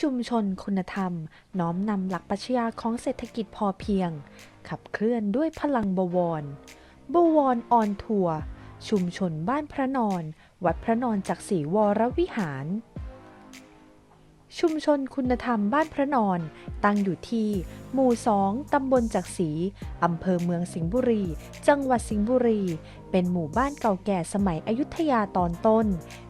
ชุมชนคุณธรรม น้อมนำหลักปรัชญาของเศรษฐกิจพอเพียง ขับเคลื่อนด้วยพลังบวร บวรออนทัวร์ชุมชนบ้านพระนอน วัดพระนอนจากศรีวรวิหาร ชุมชนคุณธรรมบ้านพระนอน ตั้งอยู่ที่ หมู่สองตำบลจักรีอำเภอเมืองสิงห์บุรี จังหวัดสิงห์บุรี เป็นหมู่บ้านเก่าแก่สมัยอยุธยาตอนต้น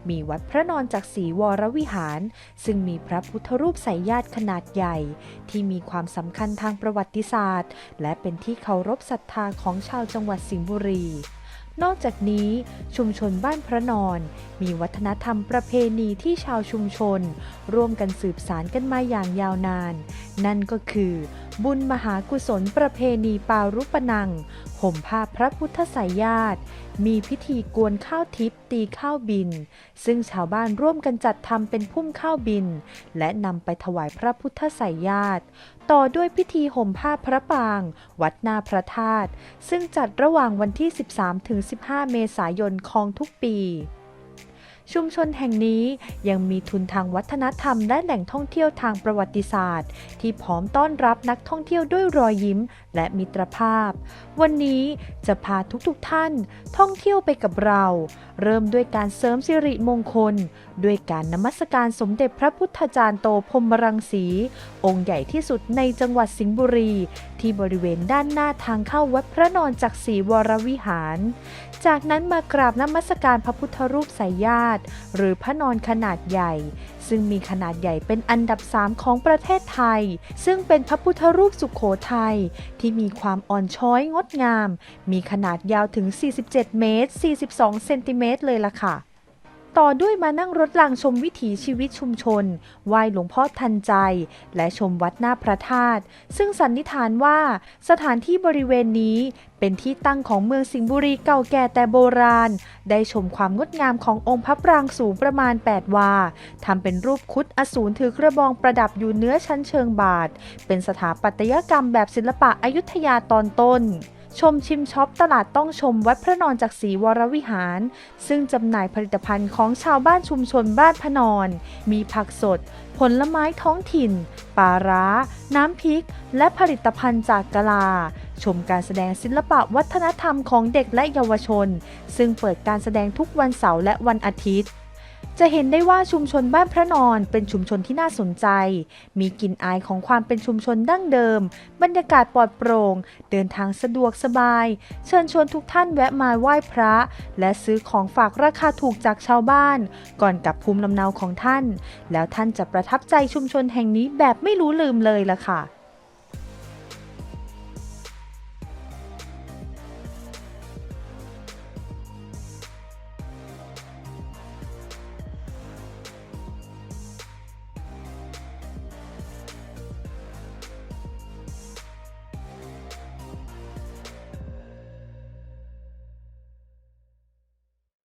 มีวัดพระนอนจักรีวรวิหาร ซึ่งมีพระพุทธรูปสายญาติขนาดใหญ่ ที่มีความสำคัญทางประวัติศาสตร์ และเป็นที่เคารพศรัทธาของชาวจังหวัดสิงห์บุรี นอกจากนี้ชุมชนบ้านพระนอน มีวัฒนธรรมประเพณีที่ชาวชุมชน ร่วมกันสืบสารกันมาอย่างยาวนาน นั่นก็คือ บุญมหากุศลประเพณีปารุปนังห่มผ้าพระพุทธสายญาติ มีพิธีกวนข้าวทิพย์ตีข้าวบิน ซึ่งชาวบ้านร่วมกันจัดทำเป็นพุ่มข้าวบิน และนำไปถวายพระพุทธสายญาติ ต่อด้วยพิธีห่มผ้าพระปาง วัดนาพระธาตุซึ่งจัดระหว่างวันที่ 13-15 เมษายนของทุกปี ชุมชนแห่งนี้ยังมีทุนทางวัฒนธรรมและแหล่งท่องเที่ยวทางประวัติศาสตร์ ที่พร้อมต้อนรับนักท่องเที่ยวด้วยรอยยิ้ม และมิตรภาพ วันนี้จะพาทุกๆทท่าน ท่องเที่ยวไปกับเรา เริ่มด้วยการเสริมสิริมงคล ด้วยการนมัสการสมเด็จพระพุทธจารย์โตพรมรังสี องค์ใหญ่ที่สุดในจังหวัดสิงห์บุรี ที่บริเวณด้านหน้าทางเข้าวัดพระนอนจักรีวรวิหาร จากนั้นมากราบนมัสการพระพุทธรูปสายญาติ หรือพระนอนขนาดใหญ่ ซึ่งมีขนาดใหญ่เป็นอันดับสามของประเทศไทย ซึ่งเป็นพระพุทธรูปสุขโขทัยที่มีความอ่อนช้อยงดงาม มีขนาดยาวถึง 47 เมตร 42 เซนติเมตรเลยล่ะค่ะ ต่อด้วยมานั่งรถรางชมวิถีชีวิตชุมชนไหว้หลวงพ่อทันใจ และชมวัดหน้าพระธาตุซึ่งสันนิษฐานว่าสถานที่บริเวณนี้เป็นที่ตั้งของเมืองสิงห์บุรีเก่าแก่แต่โบราณ ได้ชมความงดงามขององค์พระปรางสูงประมาณ 8 วาทำเป็นรูปคุดอสูรถือกระบองประดับอยู่เนื้อชั้นเชิงบาท เป็นสถาปัตยกรรมแบบศิลปะอยุธยาตอนต้น ชมชิมช็อปตลาดต้องชมวัดพระนอนจากรีวรวิหาร ซึ่งจำหน่ายผลิตภัณฑ์ของชาวบ้านชุมชนบ้านพระนอน มีผักสด ผลไม้ท้องถิ่นปลาร้า น้ำพริก และผลิตภัณฑ์จากกะลา ชมการแสดงศิลปะวัฒนธรรมของเด็กและเยาวชน ซึ่งเปิดการแสดงทุกวันเสาร์และวันอาทิตย์ จะเห็นได้ว่าชุมชนบ้านพระนอนเป็นชุมชนที่น่าสนใจ มีกลิ่นอายของความเป็นชุมชนดั้งเดิม บรรยากาศปลอดโปร่ง เดินทางสะดวกสบาย เชิญชวนทุกท่านแวะมาไหว้พระ และซื้อของฝากราคาถูกจากชาวบ้าน ก่อนกลับภูมิลำเนาของท่าน แล้วท่านจะประทับใจชุมชนแห่งนี้แบบไม่รู้ลืมเลยล่ะค่ะ